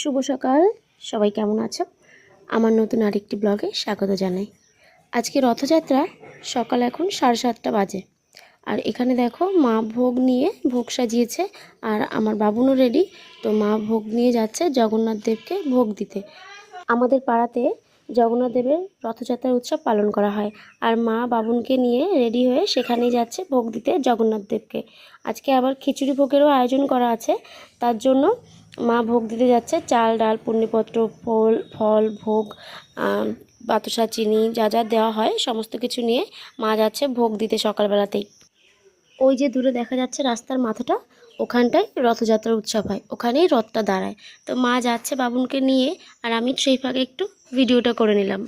শুভ সকাল। সবাই কেমন আছো? আমার নতুন আরেকটি ব্লগে স্বাগত জানাই। আজকে রথযাত্রা সকাল এখন সাড়ে সাতটা বাজে। আর এখানে দেখো মা ভোগ নিয়ে ভোগ সাজিয়েছে আর আমার বাবুনও রেডি তো মা ভোগ নিয়ে যাচ্ছে জগন্নাথ দেবকে ভোগ দিতে। আমাদের পাড়াতে জগন্নাথ দেবের রথযাত্রার উৎসব পালন করা হয় আর মা বাবুনকে নিয়ে রেডি হয়ে সেখানেই যাচ্ছে ভোগ দিতে জগন্নাথ দেবকে। আজকে আবার খিচুড়ি ভোগেরও আয়োজন করা আছে, তার জন্য মা ভোগ দিতে যাচ্ছে। চাল, ডাল, পুণ্যপত্র, ফল ফল, ভোগ বাতাসা, চিনি যা যা দেওয়া হয় সমস্ত কিছু নিয়ে মা যাচ্ছে ভোগ দিতে সকালবেলাতেই। ওই যে দূরে দেখা যাচ্ছে রাস্তার মাথাটা, ওখানটায় রথযাত্রার উৎসব হয়। ওখানেই রথটা দাঁড়ায়। তো মা যাচ্ছে বাবুনকে নিয়ে আর আমি সেই ফাঁকে একটু ভিডিওটা করে নিলাম।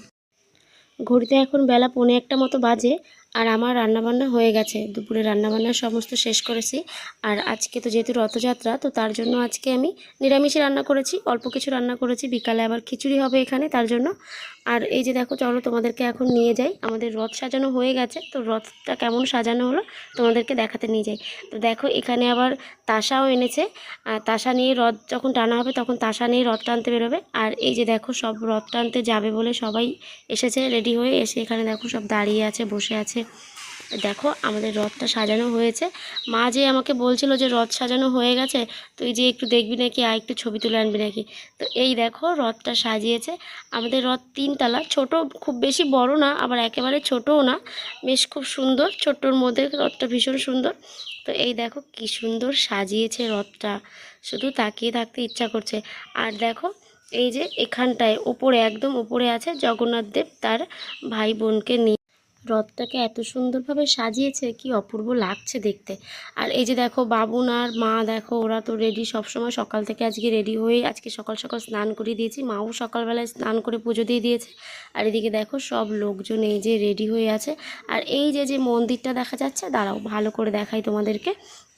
ঘড়িতে এখন বেলা পৌনে একটা মতো বাজে। আর আমার রান্নাবান্না হয়ে গেছে। দুপুরে রান্নাবান্না সমস্ত শেষ করেছি। আর আজকে তো যেহেতু রথযাত্রা, তো তার জন্য আজকে আমি নিরামিষই রান্না করেছি। অল্প কিছু রান্না করেছি। বিকালে আবার খিচুড়ি হবে এখানে তার জন্য। আর এই যে দেখো, চলো তোমাদেরকে এখন নিয়ে যাই। আমাদের রথ সাজানো হয়ে গেছে। তো রথটা কেমন সাজানো হলো তোমাদেরকে দেখাতে নিয়ে যাই। তো দেখো, এখানে আবার তাসাও এনেছে। আর তাসা নিয়ে রথ যখন টানা হবে, তখন তাসা নিয়ে রথ টানতে বেরোবে। আর এই যে দেখো, সব রথ টানতে যাবে বলে সবাই এসেছে, রেডি হয়ে এসে এখানে দেখো, সব দাঁড়িয়ে আছে, বসে আছে। দেখো, আমাদের রথটা সাজানো হয়েছে। মা যে আমাকে বলছিল যে রথ সাজানো হয়ে গেছে, তুই যে একটু দেখবি নাকি, আর একটু ছবি তুলে আনবি নাকি? তো এই দেখো, রথটা সাজিয়েছে। আমাদের রথ তিনতলা, ছোট খুব বেশি বড় না, আবার একেবারে ছোটও না। বেশ খুব সুন্দর, ছোট্টর মধ্যে রথটা ভীষণ সুন্দর। তো এই দেখো, কি সুন্দর সাজিয়েছে রথটা। শুধু তাকিয়ে থাকতে ইচ্ছা করছে। আর দেখো, এই যে এখানটায়, উপরে, একদম উপরে আছে জগন্নাথ দেব, তার ভাই বোনকে নিয়ে। রথটাকে এত সুন্দরভাবে সাজিয়েছে, কি অপূর্ব লাগছে দেখতে। আর এই যে দেখো, বাবুন আর মা, দেখো, ওরা তো রেডি সবসময়। সকাল থেকে আজকে রেডি হয়ে আজকে সকাল সকাল স্নান করিয়ে দিয়েছি। মাও সকালবেলায় স্নান করে পুজো দিয়ে দিয়েছে। আর এদিকে দেখো, সব লোকজন এই যে রেডি হয়ে আছে। আর এই যে যে মন্দিরটা দেখা যাচ্ছে, দাঁড়াও, ভালো করে দেখাই তোমাদেরকে।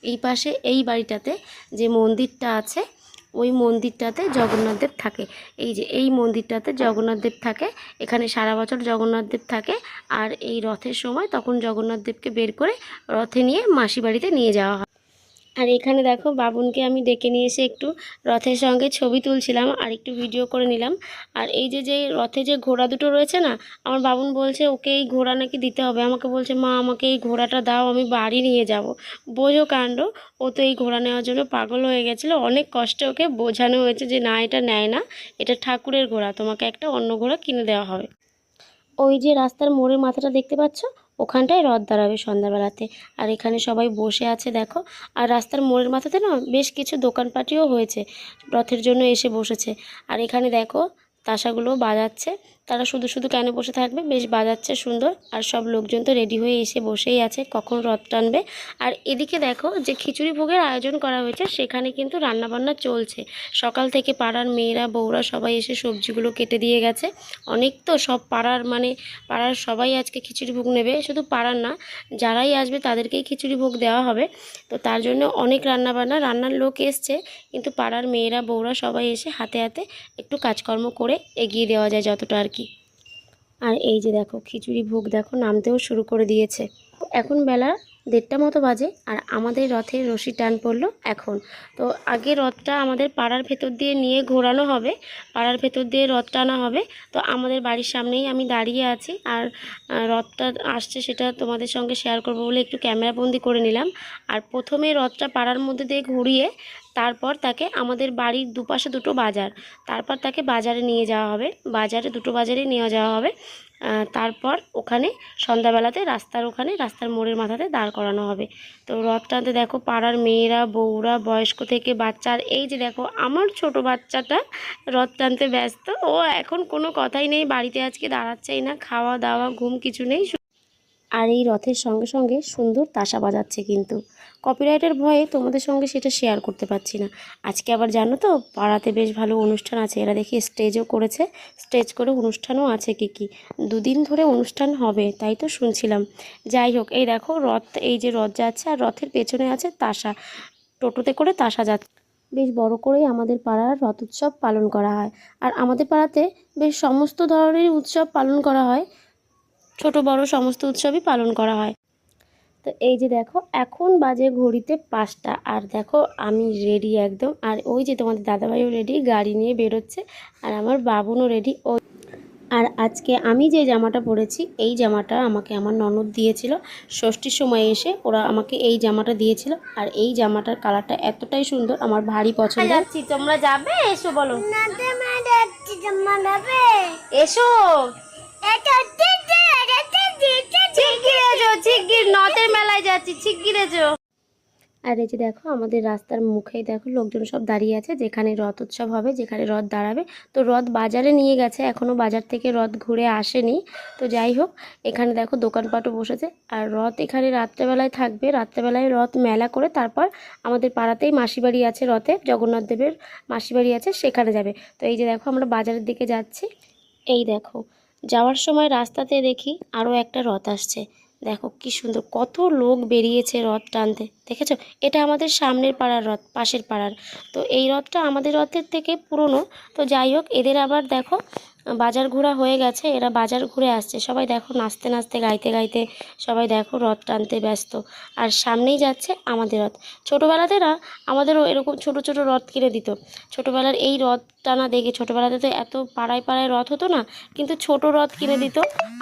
এই পাশে, এই বাড়িটাতে যে মন্দিরটা আছে ওই মন্দিরটাতে জগন্নাথদেব থাকে। এই যে, এই মন্দিরটাতে জগন্নাথদেব থাকে। এখানে সারা বছর জগন্নাথদেব থাকে। আর এই রথের সময় তখন জগন্নাথদেবকে বের করে রথে নিয়ে মাসি বাড়িতে নিয়ে যাওয়া হয়। আর এখানে দেখো বাবুনকে আমি ডেকে নিয়ে এসে একটু রথের সঙ্গে ছবি তুলছিলাম আর একটু ভিডিও করে নিলাম। আর এই যে যে রথে যে ঘোড়া দুটো রয়েছে না, আমার বাবুন বলছে, ওকে এই ঘোড়া নাকি দিতে হবে। আমাকে বলছে, মা, আমাকে এই ঘোড়াটা দাও, আমি বাড়ি নিয়ে যাব। বোঝো কাণ্ড, ও তো এই ঘোড়া নেওয়ার জন্য পাগল হয়ে গেছিল। অনেক কষ্টে ওকে বোঝানো হয়েছে যে, না, এটা নেয় না, এটা ঠাকুরের ঘোড়া, তোমাকে একটা অন্য ঘোড়া কিনে দেওয়া হবে। ওই যে রাস্তার মোড়ের মাথাটা দেখতে পাচ্ছ? ওখানটায় রথ দাঁড়াবে সন্ধ্যাবেলাতে। আর এখানে সবাই বসে আছে, দেখো। আর রাস্তার মোড়ের মাথাতে না বেশ কিছু দোকানপাটিও হয়েছে, রথের জন্য এসে বসেছে। আর এখানে দেখো, তাসাগুলো বাজাচ্ছে। তারা শুধু শুধু কেন বসে থাকবে? বেশ বাজাচ্ছে সুন্দর। আর সব লোকজন তো রেডি হয়ে এসে বসেই আছে। কখন রথ টানবে? আর এদিকে দেখো যে খিচুড়ি ভোগের আয়োজন করা হয়েছে, সেখানে কিন্তু রান্নাবান্না চলছে। সকাল থেকে পাড়ার মেয়েরা, বউরা সবাই এসে সবজিগুলো কেটে দিয়ে গেছে। অনেক তো সব পাড়ার মানে পাড়ার সবাই আজকে খিচুড়ি ভোগ নেবে। শুধু পাড়ার না, যারাই আসবে তাদেরকেই খিচুড়ি ভোগ দেওয়া হবে। তো তার জন্য অনেক রান্নাবান্না, রান্নার লোক এসছে। কিন্তু পাড়ার মেয়েরা, বউরা সবাই এসে হাতে হাতে একটু কাজকর্ম করে এগিয়ে দেওয়া যায়, যতটা আর কি আর এই যে দেখো, খিচুড়ি ভোগ দেখো, নামতেও শুরু করে দিয়েছে। এখন বেলা দেড়টা মতো বাজে আর আমাদের রথের রশি টান পড়ল এখন। তো আগে রথটা আমাদের পাড়ার ভেতর দিয়ে নিয়ে ঘোরানো হবে, পাড়ার ভেতর দিয়ে রথ টানা হবে। তো আমাদের বাড়ির সামনেই আমি দাঁড়িয়ে আছি আর রথটা আসছে সেটা তোমাদের সঙ্গে শেয়ার করব বলে একটু ক্যামেরাবন্দি করে নিলাম। আর প্রথমে রথটা পাড়ার মধ্যে দিয়ে ঘুরিয়ে তারপর তাকে আমাদের বাড়ির দুপাশে দুটো বাজার। তারপর তাকে বাজারে নিয়ে যাওয়া হবে। বাজারে দুটো বাজারে নিয়ে যাওয়া হবে। তারপর ওখানে সন্ধ্যাবেলাতে রাস্তার ওখানে রাস্তার মোড়ের মাথাতে দাঁড় করানো হবে। তো রথ টানতে দেখো পাড়ার মেয়েরা, বউরা, বয়স্ক থেকে বাচ্চার এই যে দেখো আমার ছোট বাচ্চাটা রথ টানতে ব্যস্ত। ও এখন কোনো কথাই নেই, বাড়িতে আজকে দাঁড়াচ্ছেই না। খাওয়া দাওয়া, ঘুম কিছু নেই। আর এই রথের সঙ্গে সঙ্গে সুন্দর তাসা বাজাচ্ছে কিন্তু। কপিরাইটের ভয়ে তোমাদের সঙ্গে সেটা শেয়ার করতে পারছি না। আজকে আবার জানো তো, পাড়াতে বেশ ভালো অনুষ্ঠান আছে। এরা দেখি স্টেজও করেছে স্টেজ করে অনুষ্ঠানও আছে কি কি। দুদিন ধরে অনুষ্ঠান হবে, তাই তো শুনছিলাম। যাই হোক, এই দেখো রথ, এই যে রথ যাচ্ছে আর রথের পেছনে আছে তাসা। টোটোতে করে তাসা যাচ্ছে। বেশ বড় করেই আমাদের পাড়ার রথ উৎসব পালন করা হয়। আর আমাদের পাড়াতে বেশ সমস্ত ধরনের উৎসব পালন করা হয়। ছোট বড় সমস্ত উৎসবই পালন করা হয়। তো এই যে দেখো এখন বাজে ঘড়িতে পাঁচটা। আর দেখো আমি রেডি একদম। আর ওই যে তোমাদের দাদাভাইও রেডি গাড়ি নিয়ে বেরোচ্ছে। আর আমার বাবুনও রেডি ও আর আজকে আমি যে জামাটা পরেছি এই জামাটা আমাকে আমার ননদ দিয়েছিল। ষষ্ঠীর সময় এসে ওরা আমাকে এই জামাটা দিয়েছিল। আর এই জামাটার কালারটা এতটাই সুন্দর আমার ভারী পছন্দ যাচ্ছি তোমরা যাবে? এসো বলো। এসো। আর এই যে দেখো, আমাদের রাস্তার মুখেই দেখো, লোকজন সব দাঁড়িয়ে আছে, যেখানে রথ উৎসব হবে, যেখানে রথ দাঁড়াবে। তো রথ বাজারে নিয়ে গেছে এখনও বাজার থেকে রথ ঘুরে আসেনি। তো যাই হোক, এখানে দেখো দোকানপাটও বসেছে। আর রথ এখানে রাত্রেবেলায় থাকবে, রাত্রেবেলায় রথ মেলা করে তারপর আমাদের পাড়াতেই মাসি বাড়ি আছে রথে, জগন্নাথ দেবের মাসি বাড়ি আছে, সেখানে যাবে। তো এই যে দেখো, আমরা বাজারের দিকে যাচ্ছি। এই দেখো যাওয়ার সময় রাস্তাতে দেখি আরও একটা রথ আসছে। দেখো কি সুন্দর, কত লোক বেরিয়েছে রথ টানতে। দেখেছ? এটা আমাদের সামনের পাড়ার রথ, পাশের পাড়ার। তো এই রথটা আমাদের রথের থেকে পুরনো। তো যাই হোক, এদের আবার দেখো বাজার ঘোরা হয়ে গেছে, এরা বাজার ঘুরে আসছে। সবাই দেখো নাচতে নাচতে, গাইতে গাইতে সবাই দেখো রথ টানতে ব্যস্ত। আর সামনেই যাচ্ছে আমাদের রথ। ছোটোবেলাতে না আমাদেরও এরকম ছোট ছোট রথ কিনে দিত। ছোটোবেলার এই রথ টানা দেখে ছোটোবেলাতে তো এত পাড়ায় পাড়ায় রথ হতো না, কিন্তু ছোট রথ কিনে দিত।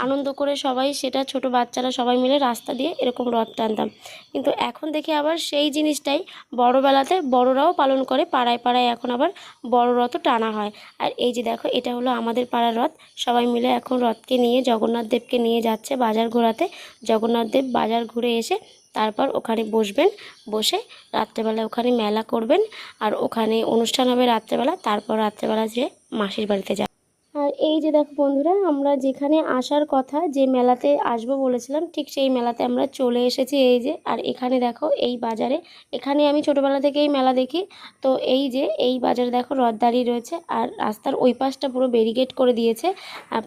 আনন্দ করে সবাই সেটা ছোট বাচ্চারা সবাই মিলে রাস্তা দিয়ে এরকম রথ টানতাম। কিন্তু এখন দেখি আবার সেই জিনিসটাই বড়বেলাতে বড়রাও পালন করে, পাড়ায় পাড়ায় এখন আবার বড় রথও টানা হয়। আর এই যে দেখো, এটা হলো আমাদের পাড়ার রথ। সবাই মিলে এখন রথকে নিয়ে জগন্নাথ দেবকে নিয়ে যাচ্ছে বাজার ঘোরাতে। জগন্নাথ দেব বাজার ঘুরে এসে তারপর ওখানে বসবেন। বসে রাত্রেবেলা ওখানে মেলা করবেন। আর ওখানে অনুষ্ঠান হবে রাত্রেবেলা। তারপর রাত্রেবেলা যে মাসির বাড়িতে যাবে। আর এই যে দেখো বন্ধুরা, আমরা যেখানে আসার কথা যে মেলাতে আসব বলেছিলাম, ঠিক সেই মেলাতে আমরা চলে এসেছি এই যে। আর এখানে দেখো এই বাজারে, এখানে আমি ছোটোবেলা থেকেই মেলা দেখি। তো এই যে এই বাজারে দেখো রথ দাঁড়িয়ে রয়েছে আর রাস্তার ওই পাশটা পুরো ব্যারিকেড করে দিয়েছে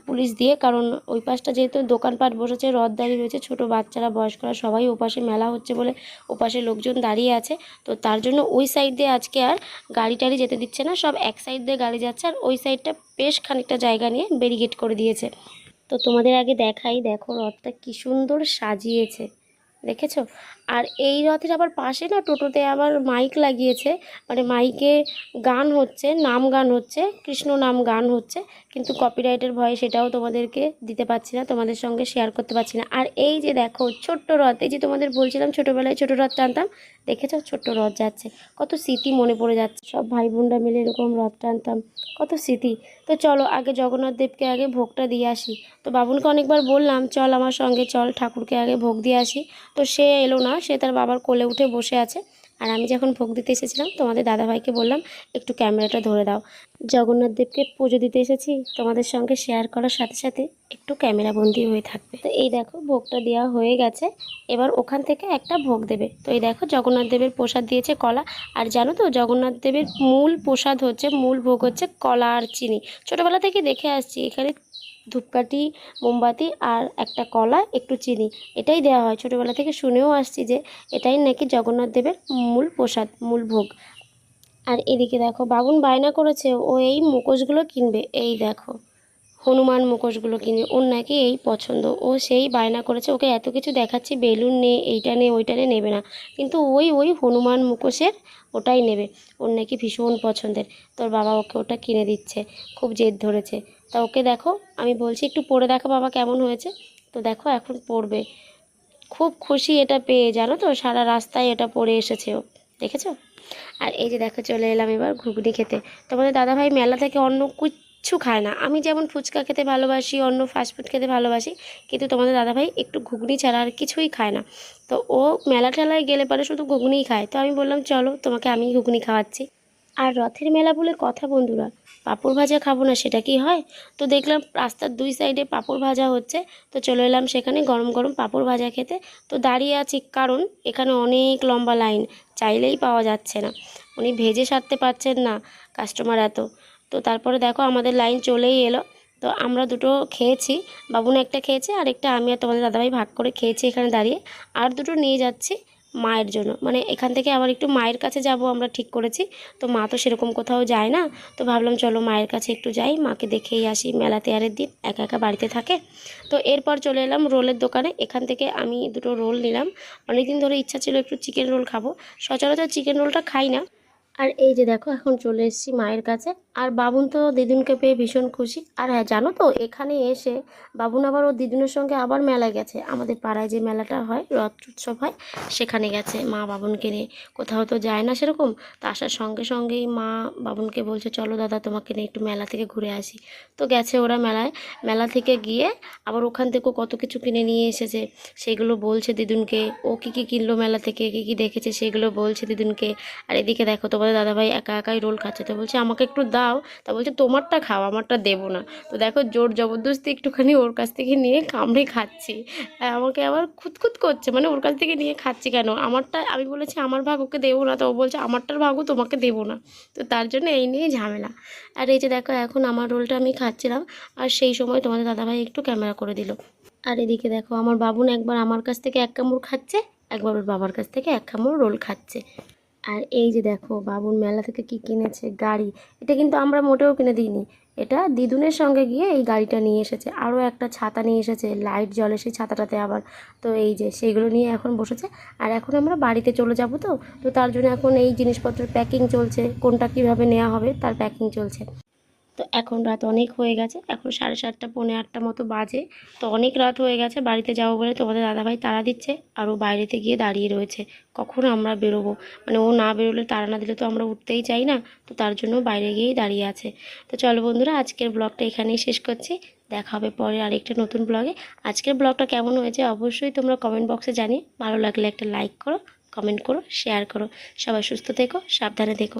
পুলিশ দিয়ে। কারণ ওই পাশটা যেহেতু দোকানপাট বসেছে রথ দাঁড়িয়ে রয়েছে, ছোটো বাচ্চারা, বয়স্করা সবাই ওপাশে মেলা হচ্ছে বলে ওপাশে লোকজন দাঁড়িয়ে আছে। তো তার জন্য ওই সাইড দিয়ে আজকে আর গাড়ি টাড়ি যেতে দিচ্ছে না, সব এক সাইড দিয়ে গাড়ি যাচ্ছে। আর ওই সাইডটা বেশ খানিকটা জায়গা নিয়ে ব্যারিকেড করে দিয়েছে। তো তোমাদের আগে দেখাই দেখো রথটা কি সুন্দর সাজিয়েছে। দেখেছ? আর এই রথের আবার পাশে না টোটোতে আবার মাইক লাগিয়েছে। মানে মাইকে গান হচ্ছে, নাম গান হচ্ছে, কৃষ্ণ নাম গান হচ্ছে, কিন্তু কপিরাইটের ভয়ে সেটাও তোমাদেরকে দিতে পারছি না, তোমাদের সঙ্গে শেয়ার করতে পারছি না। আর এই যে দেখো, ছোট্ট রথ, এই যে তোমাদের বলছিলাম ছোটোবেলায় ছোটো রথ টানতাম, দেখেছ? ছোট্ট রথ যাচ্ছে, কত স্মৃতি মনে পড়ে যাচ্ছে। সব ভাই বোনরা মিলে এরকম রথ টানতাম, কত স্মৃতি। তো চলো, আগে জগন্নাথ দেবকে আগে ভোগটা দিয়ে আসি। তো বাবুনকে অনেকবার বললাম, চল আমার সঙ্গে, চল ঠাকুরকে আগে ভোগ দিয়ে আসি। তো সে এলো না, সে তার বাবার কোলে উঠে বসে আছে। আর আমি যখন ভোগ দিতে এসেছিলাম, তোমাদের দাদাভাইকে বললাম, একটু ক্যামেরাটা ধরে দাও। জগন্নাথ দেবকে পুজো দিতে এসেছি। তোমাদের সঙ্গে শেয়ার করার সাথে সাথে একটু ক্যামেরা বন্দি হয়ে থাকবে। তো এই দেখো, ভোগটা দেওয়া হয়ে গেছে। এবার ওখান থেকে একটা ভোগ দেবে। তো এই দেখো, জগন্নাথ দেবের প্রসাদ দিয়েছে কলা। আর জানো তো, জগন্নাথ দেবের মূল প্রসাদ হচ্ছে, মূল ভোগ হচ্ছে কলা আর চিনি। ছোটোবেলা থেকে দেখে আসছি, এখানে ধূপকাঠি, মোমবাতি আর একটা কলা, একটু চিনি। এটাই দেওয়া হয়। ছোটোবেলা থেকে শুনেও আসছি যে এটাই নাকি জগন্নাথ দেবের মূল প্রসাদ, মূল ভোগ। আর এদিকে দেখো, বাবুন বায়না করেছে, ও এই মুখোশগুলো কিনবে। এই দেখো, হনুমান মুখোশগুলো কিনবে ওর নাকি এই পছন্দ। ও সেই বায়না করেছে, ওকে এত কিছু দেখাচ্ছি, বেলুন নে, এইটা নে, ওইটা নেবে না। কিন্তু ওই ওই হনুমান মুখোশের ওটাই নেবে। ওর নাকি ভীষণ পছন্দের। তোর বাবা ওকে ওটা কিনে দিচ্ছে, খুব জেদ ধরেছে। তা ওকে দেখো, আমি বলছি, একটু পরে দেখো বাবা কেমন হয়েছে। তো দেখো, এখন পড়বে। খুব খুশি এটা পেয়ে, জানো তো? সারা রাস্তায় এটা পড়ে এসেছে ও, দেখেছ? আর এই যে দেখো, চলে এলাম এবার ঘুগনি খেতে। তোমাদের দাদাভাই মেলা থেকে অন্য কিচ্ছু খায় না। আমি যেমন ফুচকা খেতে ভালোবাসি, অন্য ফাস্টফুড খেতে ভালোবাসি, কিন্তু তোমাদের দাদাভাই একটু ঘুগনি ছাড়া আর কিছুই খায় না। তো ও মেলা ঠেলায় গেলে পরে শুধু ঘুগনিই খায়। তো আমি বললাম, চলো, তোমাকে আমি ঘুগনি খাওয়াচ্ছি। আর রথের মেলা বলে কথা, বন্ধুরা। পাঁপড় ভাজা খাব না, সেটা কি হয়? তো দেখলাম রাস্তার দুই সাইডে পাঁপড় ভাজা হচ্ছে। তো চলে এলাম সেখানে গরম গরম পাঁপড় ভাজা খেতে। তো দাঁড়িয়ে আছি, কারণ এখানে অনেক লম্বা লাইন চাইলেই পাওয়া যাচ্ছে না। উনি ভেজে সারতে পারছেন না কাস্টমার এত। তো তারপরে দেখো আমাদের লাইন চলেই এলো। তো আমরা দুটো খেয়েছি, বাবুন একটা খেয়েছে, আর একটা আমি আর তোমাদের দাদাভাই ভাগ করে খেয়েছি এখানে দাঁড়িয়ে। আর দুটো নিয়ে যাচ্ছি। মায়ের জন্য। মানে এখান থেকে আবার একটু মায়ের কাছে যাব আমরা ঠিক করেছি। তো মা তো সেরকম কোথাও যায় না। তো ভাবলাম চলো মায়ের কাছে একটু যাই। মাকে দেখেই আসি। মেলা তেয়ারের দিন একা একা বাড়িতে থাকে। তো এরপর চলে এলাম রোলের দোকানে। এখান থেকে আমি দুটো রোল নিলাম। অনেকদিন ধরে ইচ্ছা ছিল একটু চিকেন রোল খাব। সচরাচর চিকেন রোলটা খাই না। আর এই যে দেখো, এখন চলে এসেছি মায়ের কাছে। আর বাবুন তো দিদুনকে পেয়ে ভীষণ খুশি। আর হ্যাঁ জানো তো, এখানে এসে বাবুন আবার ও দিদুনের সঙ্গে আবার মেলায় গেছে। আমাদের পাড়ায় যে মেলাটা হয়, রথ উৎসব হয়, সেখানে গেছে মা বাবুনকে নিয়ে। কোথাও তো যায় না সেরকম। তা আসার সঙ্গে সঙ্গেই মা বাবুনকে বলছে, চলো দাদা, তোমাকে নিয়ে একটু মেলা থেকে ঘুরে আসি। তো গেছে ওরা মেলায়। মেলা থেকে গিয়ে আবার ওখান থেকেও কত কিছু কিনে নিয়ে এসেছে। সেগুলো বলছে দিদুনকে। ও কী কী কিনলো মেলা থেকে? কী কী দেখেছে? সেগুলো বলছে দিদুনকে। আর এদিকে দেখো তোমাদের দাদাভাই, একা একাই রোল খাচ্ছে। তো বলছে, আমাকে একটু দাও। তা বলছে, তোমারটা খাও, আমারটা দেবো না। তো দেখো, জোর জবরদস্তি একটুখানি ওর কাছ থেকে নিয়ে কামড়ে খাচ্ছি। আমাকে আবার খুঁতখুত করছে মানে ওর কাছ থেকে নিয়ে খাচ্ছি কেন? আমারটা, আমি বলেছি, আমার ভাগ ওকে দেবো না। তো ও বলছে, আমারটার ভাগও তোমাকে দেবো না। তো তার জন্য এই নিয়ে ঝামেলা। আর এই যে দেখো, এখন আমার রোলটা আমি খাচ্ছিলাম, আর সেই সময় তোমাদের দাদাভাই একটু ক্যামেরা করে দিল। আর এদিকে দেখো, আমার বাবুন একবার আমার কাছ থেকে এক কামড় খাচ্ছে, একবার ওর বাবার কাছ থেকে এক কামড় রোল খাচ্ছে। আর এই যে দেখো বাবুর মেলা থেকে কি কিনেছে? গাড়ি। এটা কিন্তু আমরা মোটেও কিনে দিইনি। এটা দিদুনের সঙ্গে গিয়ে এই গাড়িটা নিয়ে এসেছে। আরও একটা ছাতা নিয়ে এসেছে। লাইট জলে সেই ছাতাটাতে আবার। তো এই যে সেইগুলো নিয়ে এখন বসেছে। আর এখন আমরা বাড়িতে চলে যাব তো। তো তার জন্য এখন এই জিনিসপত্রের প্যাকিং চলছে। কোনটা কীভাবে নেওয়া হবে, তার প্যাকিং চলছে। তো এখন রাত অনেক হয়ে গেছে। এখন সাড়ে সাতটা, পৌনে আটটা মতো বাজে। তো অনেক রাত হয়ে গেছে, বাড়িতে যাব বলে তোমাদের দাদাভাই তাড়া দিচ্ছে আর ও বাইরেতে গিয়ে দাঁড়িয়ে রয়েছে। কখন আমরা বেরোবো? মানে ও না বেরোলে তাড়া না দিলে তো আমরা উঠতেই চাই না, তো তার জন্য বাইরে গিয়েই দাঁড়িয়ে আছে। তো চলো বন্ধুরা, আজকের ব্লগটা এখানেই শেষ করছি। দেখা হবে পরে আরেকটা নতুন ব্লগে। আজকের ব্লগটা কেমন হয়েছে অবশ্যই তোমরা কমেন্ট বক্সে জানিয়ে, ভালো লাগলে একটা লাইক করো কমেন্ট করো শেয়ার করো। সবাই সুস্থ থেকো, সাবধানে থেকো।